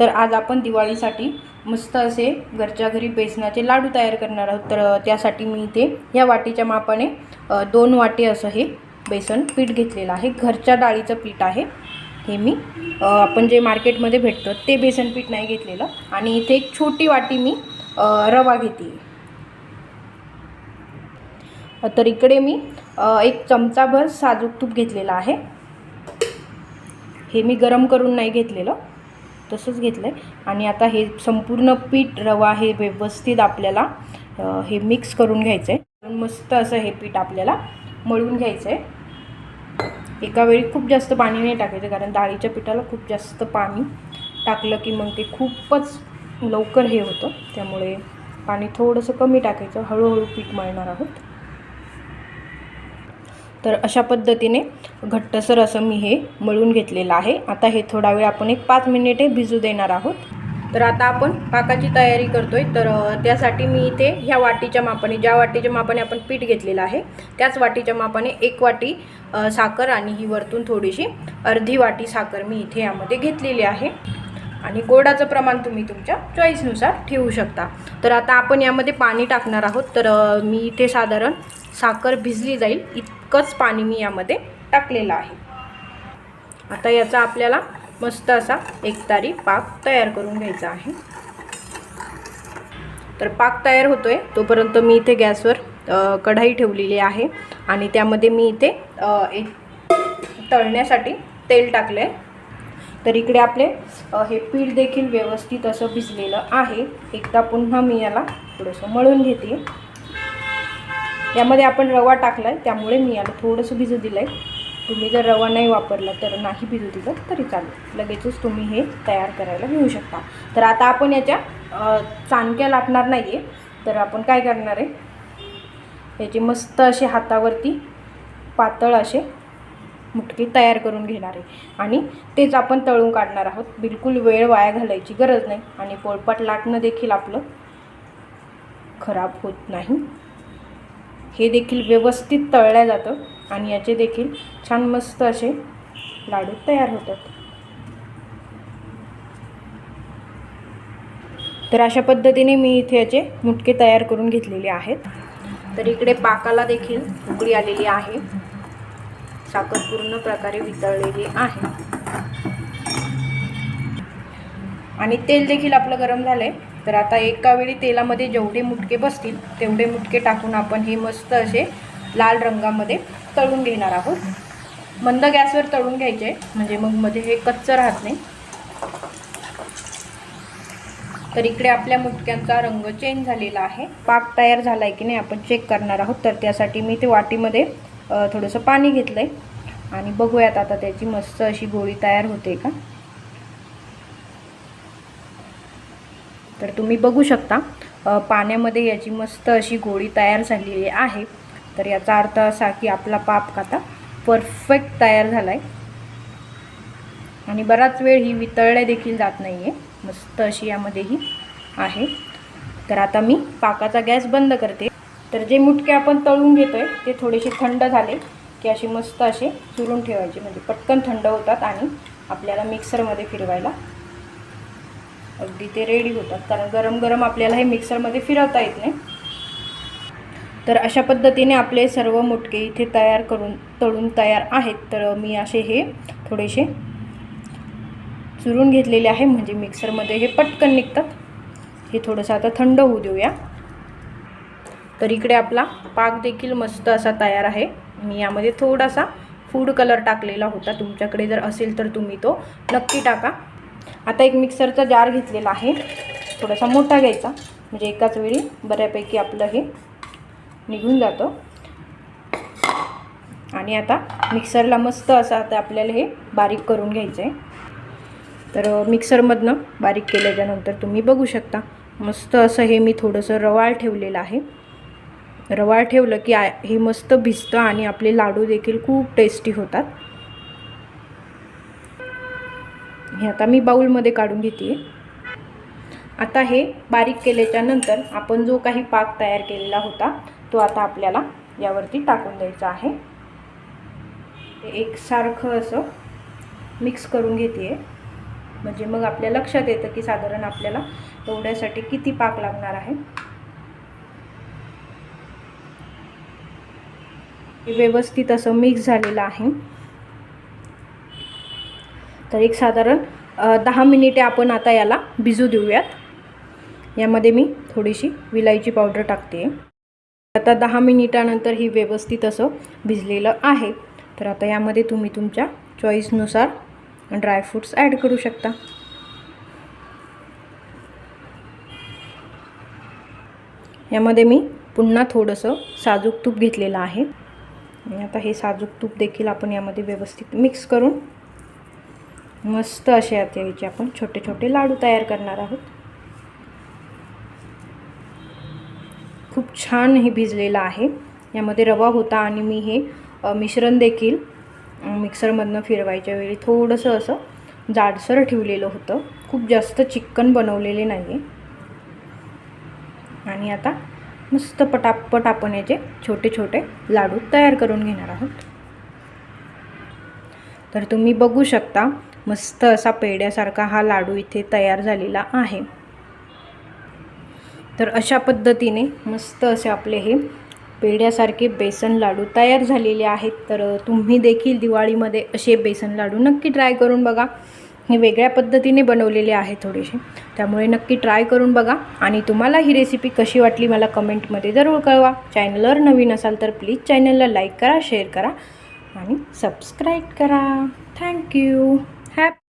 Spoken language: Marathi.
तर आज आपण दिवाळीसाठी मस्त असे घरच्या घरी बेसनाचे लाडू तयार करणार आहोत. तर त्यासाठी मी इथे ह्या वाटीच्या मापाने दोन वाटी असं हे बेसन पीठ घेतलेलं आहे. घरच्या डाळीचं पीठ आहे हे मी आपण जे मार्केटमध्ये भेटतं ते बेसन पीठ नाही घेतलेलं. आणि इथे एक छोटी वाटी मी रवा घेते. तर इकडे मी एक चमचाभर साजूक तूप घेतलेलं आहे. हे मी गरम करून नाही घेतलेलं. तसंच घेतलं आहे. आणि आता हे संपूर्ण पीठ रवा हे व्यवस्थित आपल्याला हे मिक्स करून घ्यायचं आहे मस्त असं हे पीठ आपल्याला मळून घ्यायचं आहे एका वेळी खूप जास्त पाणी नाही टाकायचं कारण डाळीच्या पिठाला खूप जास्त पाणी टाकलं की मग ते खूपच लवकर हे होतं. त्यामुळे पाणी थोडंसं कमी टाकायचं. हळूहळू पीठ मळणार आहोत. तर अशा पद्धतीने घट्टसर असं मी हे मळून घेतलेलं आहे. आता हे थोडा वेळ आपण एक पाच मिनिटे भिजू देणार आहोत. तर आता आपण पाकाची तयारी करतोय. तर त्यासाठी मी इथे ह्या वाटीच्या मापाने ज्या वाटीच्या मापाने आपण पीठ घेतलेलं आहे त्याच वाटीच्या मापाने एक वाटी साखर आणि ही वरतून थोडीशी अर्धी वाटी साखर मी इथे यामध्ये घेतलेली आहे. आणि गोडाचं प्रमाण तुम्ही तुमच्या चॉईसनुसार ठेवू शकता. तर आता आपण यामध्ये पाणी टाकणार आहोत. तर मी इथे साधारण साखर भिजली जाईल. इतकंच पाणी मी यामध्ये टाकलेलं आहे. आता याचा आपल्याला मस्त असा एकतारी पाक तयार करून घ्यायचा आहे. तर पाक तयार होतोय. तोपर्यंत मी इथे गॅसवर कढाई ठेवलेली आहे. आणि त्यामध्ये मी इथे एक तळण्यासाठी तेल टाकलं आहे तर इकडे आपले हे पीठ देखील व्यवस्थित असं भिजलेलं आहे. एकदा पुन्हा मी याला थोडंसं मळून घेते. यामध्ये आपण रवा टाकला आहे त्यामुळे मी याला थोडंसं भिजू दिलं आहे तुम्ही जर रवा नाही वापरला तर नाही भिजू दिलं तरी चालेल. लगेचच तुम्ही हे तयार करायला घेऊ शकता. तर आता आपण याच्या अ, चाणक्या लाटणार नाही आहे तर आपण काय करणार आहे? याचे मस्त असे हातावरती पातळ असे मुटकी तयार करून घेणार आहे. आणि तेच आपण तळून काढणार आहोत. बिलकुल वेळ वाया घालायची गरज नाही. आणि पोळपाट लाटणं देखील आपलं खराब होत नाही. हे देखील व्यवस्थित तळल्या जातं आणि याचे देखील छान मस्त असे लाडू तयार होतात. तर अशा पद्धतीने मी इथे याचे मुटके तयार करून घेतलेले आहेत. तर इकडे पाकाला देखील उकळी आलेली आहे. साखर पूर्ण प्रकारे वितळलेली आहे. आणि तेल देखील आपलं गरम झालं आहे तर आता एका वेळी तेलामध्ये जेवढे मुटके बसतील तेवढे मुटके टाकून आपण हे मस्त असे लाल रंगामध्ये तळून घेणार आहोत. मंद गॅसवर तळून घ्यायचे आहे म्हणजे मग मध्ये हे कच्चं राहत नाही. तर इकडे आपल्या मुटक्यांचा रंग चेंज झालेला आहे. पाक तयार झाला आहे की नाही आपण चेक करणार आहोत. तर त्यासाठी मी ते वाटीमध्ये थोडंसं पाणी घेतलं आहे आणि बघूयात आता त्याची मस्त अशी गोळी तयार होते का? तर तुम्ही बघू शकता पाण्यामध्ये याची मस्त अशी गोळी तयार झालेली आहे. तर याचा अर्थ असा की आपला पाप आता परफेक्ट तयार झाला आहे आणि बराच वेळ ही वितळल्या देखील जात नाही आहे मस्त अशी यामध्येही आहे. तर आता मी पाकाचा गॅस बंद करते. तर जे मुटके आपण तळून घेतो आहे ते थोडेसे थंड झाले की असे मस्त असे चुरून ठेवायचे. म्हणजे पटकन थंड होतात आणि आपल्याला मिक्सरमध्ये फिरवायला अगदी ते रेडी होतात. कारण गरम गरम आपल्याला हे मिक्सरमध्ये फिरवता येत नाही. तर अशा पद्धतीने आपले सर्व मुटके इथे तयार करून तळून तयार आहेत. तर मी असे हे थोडेसे चुरून घेतलेले आहे. म्हणजे मिक्सरमध्ये हे पटकन निघतात. हे थोडंसं आता थंड होऊ देऊया. तर इकडे आपला पाक देखील मस्त असा तयार आहे. मी यामध्ये थोडासा फूड कलर टाकलेला होता. तुमच्याकडे जर असेल तर तुम्ही तो नक्की टाका. आता एक मिक्सरचा जार घेतलेला आहे. थोडासा मोठा घ्यायचा. म्हणजे एकाच वेळी बऱ्यापैकी आपलं हे निघून जातं. आणि आता मिक्सरला मस्त असं आता आपल्याला हे बारीक करून घ्यायचं आहे तर मिक्सरमधनं बारीक केल्याच्यानंतर तुम्ही बघू शकता. मस्त असं हे मी थोडंसं रवाळ ठेवलेलं आहे. रवाळ ठेवलं की आ हे मस्त भिजतं आणि आपले लाडू देखील खूप टेस्टी होतात. हे आता मी बाऊलमध्ये काढून घेते आता हे बारीक केल्याच्यानंतर आपण जो काही पाक तयार केलेला होता तो आता आपल्याला यावरती टाकून द्यायचा आहे. एकसारखं असं मिक्स करून घेते म्हणजे मग आपल्या लक्षात येतं की साधारण आपल्याला तेवढ्यासाठी किती पाक लागणार आहे. व्यवस्थित असं मिक्स झालेलं आहे. तर एक साधारण दहा मिनिटे आपण आता याला भिजू देऊयात. यामध्ये मी थोडीशी विलायची पावडर टाकते. आता दहा मिनिटानंतर ही व्यवस्थित असं भिजलेलं आहे. तर आता यामध्ये तुम्ही तुमच्या चॉईसनुसार ड्रायफ्रूट्स ॲड करू शकता. यामध्ये मी पुन्हा थोडंसं साजूक तूप घेतलेलं आहे. आणि आता हे साजूक तूप देखील आपण यामध्ये व्यवस्थित मिक्स करून मस्त असे आता याचे आपण छोटे छोटे लाडू तयार करणार आहोत. खूप छान हे भिजलेलं आहे. यामध्ये रवा होता आणि मी हे मिश्रण देखील मिक्सरमधनं फिरवायच्या वेळी थोडंसं असं जाडसर ठेवलेलं होतं. खूप जास्त चिकन बनवलेले नाही आहे आणि आता मस्त पटापट आपण याचे छोटे छोटे लाडू तयार करून घेणार आहोत. तर तुम्ही बघू शकता मस्त असा पेड्यासारखा हा लाडू इथे तयार झालेला आहे. तर अशा पद्धतीने मस्त असे आपले हे पेढ्यासारखे बेसन लाडू तयार झालेले आहेत. तर तुम्ही देखील दिवाळीमध्ये असे बेसन लाडू नक्की ट्राय करून बघा. हे वेगळ्या पद्धतीने बनवलेले आहे थोडेसे. त्यामुळे नक्की ट्राय करून बघा. आणि तुम्हाला ही रेसिपी कशी वाटली मला कमेंटमध्ये जरूर कळवा. चॅनलवर नवीन असाल तर प्लीज चॅनलला लाईक करा शेअर करा आणि सबस्क्राईब करा. थँक्यू